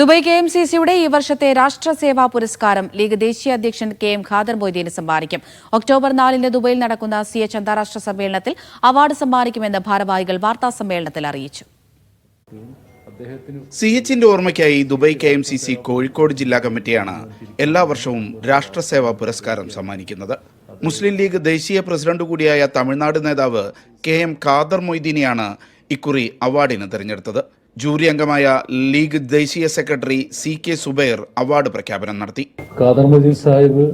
Dubai K M C സിയുടെ ഈ വർഷത്തെ രാഷ്ട്രസേവാ പുരസ്കാരം ലീഗ് ദേശീയ അധ്യക്ഷൻ കെ എം ഖാദർ മൊയ്തീന് സമ്മാനിക്കും. ഒക്ടോബർ നാലിന് ദുബൈയിൽ നടക്കുന്ന സി എച്ച് അന്താരാഷ്ട്ര സമ്മേളനത്തിൽ അവാർഡ് സമ്മാനിക്കുമെന്ന് ഭാരവാഹികൾ വാർത്താ സമ്മേളനത്തിൽ അറിയിച്ചു. സി എച്ചിന്റെ ഓർമ്മയ്ക്കായി Dubai K M C C Kozhikode ജില്ലാ കമ്മിറ്റിയാണ് എല്ലാ വർഷവും രാഷ്ട്രസേവാ പുരസ്കാരം സമ്മാനിക്കുന്നത്. മുസ്ലിം ലീഗ് ദേശീയ പ്രസിഡന്റ് കൂടിയായ തമിഴ്നാട് നേതാവ് കെ എം ഖാദർ മൊയ്തീനെയാണ് ഇക്കുറി അവാർഡിന് തിരഞ്ഞെടുത്തത്. ജൂറി അംഗമായ ലീഗ് ദേശീയ secretary C K Zubair award പ്രഖ്യാപനം നടത്തി. ഖാദർ മജീദ് സാഹിബ്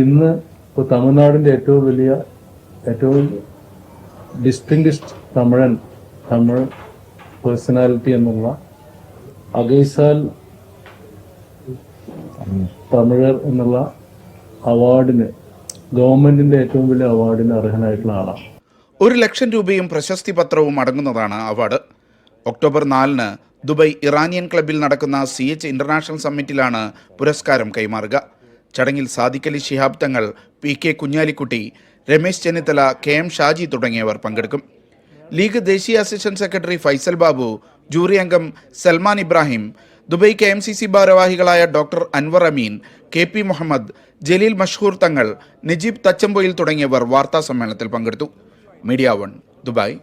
ഇന്ന് ഇപ്പോൾ തമിഴ്നാടിന്റെ ഏറ്റവും വലിയ ഏറ്റവും ഡിസ്റ്റിങ്ഷ്ഡ് തമിഴൻ തമിഴ് പേഴ്സണാലിറ്റി എന്നുള്ള അഗൈസാൽ തമിഴർ എന്നുള്ള അവാർഡിന് ഗവൺമെന്റിന്റെ ഏറ്റവും വലിയ അവാർഡിന് അർഹനായിട്ടുള്ള ആളാണ്. ഒരു ലക്ഷം രൂപയും പ്രശസ്തി പത്രവും അടങ്ങുന്നതാണ് അവാർഡ്. ഒക്ടോബർ നാലിന് ദുബായ് ഇറാനിയൻ ക്ലബിൽ നടക്കുന്ന സി എച്ച് ഇന്റർനാഷണൽ സമ്മിറ്റിലാണ് പുരസ്കാരം കൈമാറുക. ചടങ്ങിൽ Sadiqali Shihab Thangal P K Kunhalikutty Ramesh Chennithala K M Shaji തുടങ്ങിയവർ പങ്കെടുക്കും. ലീഗ് ദേശീയ assistant secretary Faisal Babu jury അംഗം Salman Ibrahim Dubai K M C C ഭാരവാഹികളായ doctor Anwar Ameen K P Muhammad Jaleel Mashhoor Thangal Najeeb Thachampoyil തുടങ്ങിയവർ വാർത്താ സമ്മേളനത്തിൽ പങ്കെടുത്തു. Media one Dubai.